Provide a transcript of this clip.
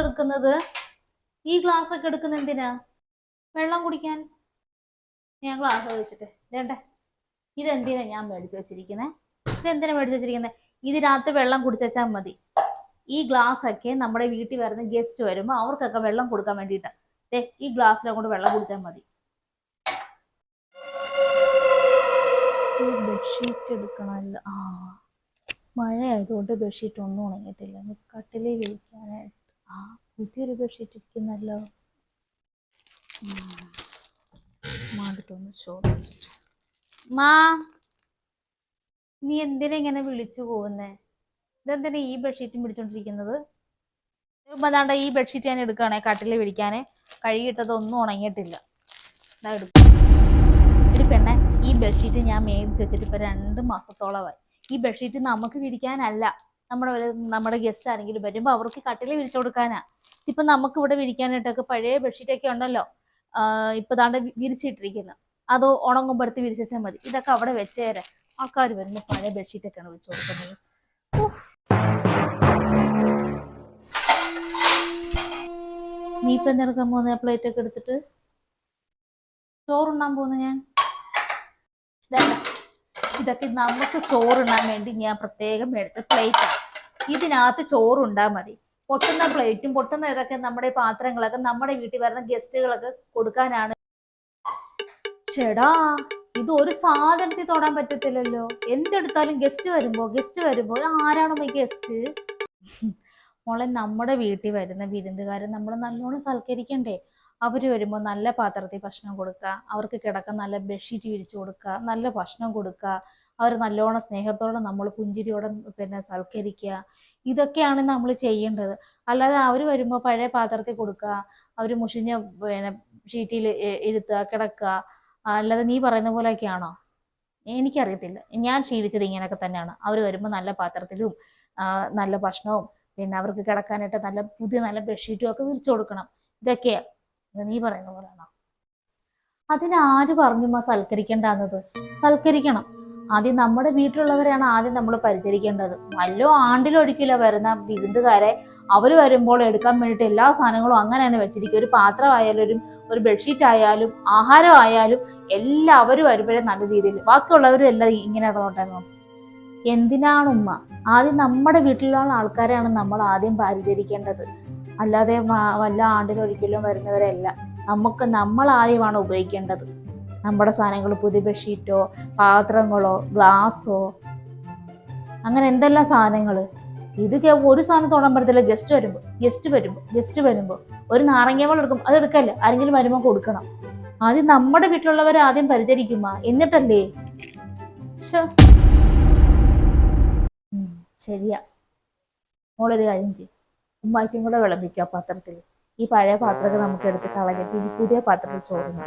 എടുക്കുന്നത്? ഈ ഗ്ലാസ് ഒക്കെ എടുക്കുന്ന എന്തിനാ? വെള്ളം കുടിക്കാൻ? ഞാൻ ഗ്ലാസ് വെച്ചിട്ട്. ഇതേണ്ടേ ഇതെന്തിനാ ഞാൻ മേടിച്ചു വെച്ചിരിക്കുന്നത് ഇതെന്തിനാ മേടിച്ചു വെച്ചിരിക്കുന്നത് ഇതിനകത്ത് വെള്ളം കുടിച്ചാൽ മതി. ഈ ഗ്ലാസ് ഒക്കെ നമ്മുടെ വീട്ടിൽ വരുന്ന ഗസ്റ്റ് വരുമ്പോൾ അവർക്കൊക്കെ വെള്ളം കൊടുക്കാൻ വേണ്ടിയിട്ട്. ദേ ഈ ഗ്ലാസ്സിലെ കൊണ്ട് വെള്ളം കുടിച്ചാൽ മതി. ബെഡ്ഷീറ്റ് എടുക്കണമല്ലോ. ആ. മഴ ആയതുകൊണ്ട് ബെഡ്ഷീറ്റ് ഒന്നും ഉണങ്ങിയിട്ടില്ല. കട്ടിലിൽ ഇരിക്കാനായിട്ട്. ആ പുതിയൊരു ബെഡ്ഷീറ്റ് ഇരിക്കുന്നല്ലോ. മാടത്തൊന്ന് ചോദിച്ചു. മാ നീ എന്തിനാ ഇങ്ങനെ വിളിച്ചു പോകുന്നേ? ഇതെന്തിനാ ഈ ബെഡ്ഷീറ്റും പിടിച്ചോണ്ടിരിക്കുന്നത്? അതാണ്ട ഈ ബെഡ്ഷീറ്റ് ഞാൻ എടുക്കുകയാണെ കട്ടിൽ വിരിക്കാന് കഴുകിയിട്ടത് ഒന്നും ഉണങ്ങിയിട്ടില്ല. ഇതാ എടുക്കും. ഒരു പെണ്ണെ ഈ ബെഡ്ഷീറ്റ് ഞാൻ മേടിച്ച് വെച്ചിട്ട് ഇപ്പൊ രണ്ട് മാസത്തോളമായി. ഈ ബെഡ്ഷീറ്റ് നമുക്ക് വിരിക്കാനല്ല. നമ്മുടെ നമ്മുടെ ഗസ്റ്റ് ആരെങ്കിലും വരുമ്പോൾ അവർക്ക് കട്ടിൽ വിരിച്ചു കൊടുക്കാനാ. ഇപ്പൊ നമുക്ക് ഇവിടെ വിരിക്കാനായിട്ടൊക്കെ പഴയ ബെഡ്ഷീറ്റ് ഒക്കെ ഉണ്ടല്ലോ. ഇപ്പൊ ദാണ്ട് വിരിച്ചിട്ടിരിക്കുന്നു. അത് ഉണങ്ങുമ്പോഴത്തെ വിരിച്ചാൽ മതി. ഇതൊക്കെ അവിടെ വെച്ചേരെ. ആൾക്കാർ വരുമ്പോൾ പഴയ ബെഡ്ഷീറ്റ് ഒക്കെയാണ് വിളിച്ചു കൊടുക്കുന്നത്. നീ ഇപ്പൊ എന്തെടുക്കാൻ പോകുന്ന പ്ലേറ്റ് ഒക്കെ എടുത്തിട്ട്? ചോറുണ്ണാൻ പോകുന്നു ഞാൻ? ഇതൊക്കെ നമുക്ക് ചോറുണ്ണാൻ വേണ്ടി ഞാൻ പ്രത്യേകം എടുത്ത പ്ലേറ്റ് ഇതിനകത്ത് ചോറുണ്ടാ മതി. പൊട്ടുന്ന പ്ലേറ്റും പൊട്ടുന്ന ഇതൊക്കെ നമ്മുടെ പാത്രങ്ങളൊക്കെ നമ്മുടെ വീട്ടിൽ വരുന്ന ഗസ്റ്റുകളൊക്കെ കൊടുക്കാനാണ്. ചേടാ ഇത് ഒരു സാധനത്തിൽ തൊടാൻ പറ്റത്തില്ലല്ലോ. എന്തെടുത്താലും ഗസ്റ്റ് വരുമ്പോ ഗസ്റ്റ് വരുമ്പോ ആരാണോ ഗസ്റ്റ് മോളെ നമ്മുടെ വീട്ടിൽ വരുന്ന വിരുന്നുകാരെ നമ്മൾ നല്ലോണം സൽക്കരിക്കണ്ടേ? അവർ വരുമ്പോൾ നല്ല പാത്രത്തിൽ ഭക്ഷണം കൊടുക്കുക അവർക്ക് കിടക്കാൻ നല്ല ബെഡ്ഷീറ്റ് വിരിച്ചു കൊടുക്കുക നല്ല ഭക്ഷണം കൊടുക്കുക അവർ നല്ലോണം സ്നേഹത്തോടെ നമ്മൾ പുഞ്ചിരിയോടെ പിന്നെ സൽക്കരിക്കുക. ഇതൊക്കെയാണ് നമ്മൾ ചെയ്യേണ്ടത്. അല്ലാതെ അവർ വരുമ്പോൾ പഴയ പാത്രത്തിൽ കൊടുക്കുക അവർ മുഷിഞ്ഞ പിന്നെ ഷീറ്റിൽ ഇരുത്തുക കിടക്കുക. അല്ലാതെ നീ പറയുന്ന പോലെയൊക്കെയാണോ എനിക്കറിയത്തില്ല. ഞാൻ ശീലിച്ചത് ഇങ്ങനെയൊക്കെ തന്നെയാണ്. അവർ വരുമ്പോൾ നല്ല പാത്രത്തിലും നല്ല ഭക്ഷണവും പിന്നെ അവർക്ക് കിടക്കാനായിട്ട് നല്ല പുതിയ നല്ല ബെഡ്ഷീറ്റും ഒക്കെ വിരിച്ചു കൊടുക്കണം. ഇതൊക്കെയാ നീ പറയുന്ന പോലെയാണോ? ആര് പറഞ്ഞു മാ സൽക്കരിക്കേണ്ടാന്നത്? സൽക്കരിക്കണം. ആദ്യം നമ്മുടെ വീട്ടിലുള്ളവരെയാണ് ആദ്യം നമ്മൾ പരിചരിക്കേണ്ടത്. വല്ലോ ആണ്ടിലൊഴിക്കില്ല വരുന്ന വിരുന്നുകാരെ അവർ വരുമ്പോൾ എടുക്കാൻ വേണ്ടിയിട്ട് എല്ലാ സാധനങ്ങളും അങ്ങനെ തന്നെ വെച്ചിരിക്കും ഒരു പാത്രമായാലും ഒരു ഒരു ബെഡ്ഷീറ്റ് ആയാലും ആഹാരം ആയാലും എല്ലാവരും വരുമ്പോഴേ നല്ല രീതിയിൽ ബാക്കിയുള്ളവരും എല്ലാം ഇങ്ങനെ ഇടന്നോട്ടെ എന്തിനാണ് ഉമ്മ ആദ്യം നമ്മുടെ വീട്ടിലുള്ള ആൾക്കാരെയാണ് നമ്മൾ ആദ്യം പരിചരിക്കേണ്ടത്. അല്ലാതെ വല്ല ആണ്ടിലൊരിക്കലും വരുന്നവരല്ല. നമുക്ക് നമ്മൾ ആദ്യമാണ് ഉപയോഗിക്കേണ്ടത്. നമ്മുടെ സാധനങ്ങൾ പുതിയ ബെഡ്ഷീറ്റോ പാത്രങ്ങളോ ഗ്ലാസ്സോ അങ്ങനെ എന്തെല്ലാം സാധനങ്ങൾ ഇത് ഒരു സാധനം തൊടാൻ പറ്റത്തില്ല. ഗസ്റ്റ് വരുമ്പോൾ ഗസ്റ്റ് വരുമ്പോൾ ഗസ്റ്റ് വരുമ്പോൾ ഒരു നാരങ്ങ വെള്ളം എടുക്കും. അത് എടുക്കല്ലേ? ആരെങ്കിലും വരുമ്പോൾ കൊടുക്കണം. ആദ്യം നമ്മുടെ വീട്ടിലുള്ളവരെ ആദ്യം പരിചരിക്കുമ്പോ എന്നിട്ടല്ലേ? ശ്ശോ. ശരിയാ. മോളൊരു കാര്യം ചെയ്യും. ഉമ്മാക്കും കൂടെ വിളമ്പിക്കുക പാത്രത്തിൽ ഈ പഴയ പാത്രമൊക്കെ നമുക്ക് എടുത്ത് കളഞ്ഞിട്ട് ഈ പുതിയ പാത്രത്തിൽ ചോറുന്നു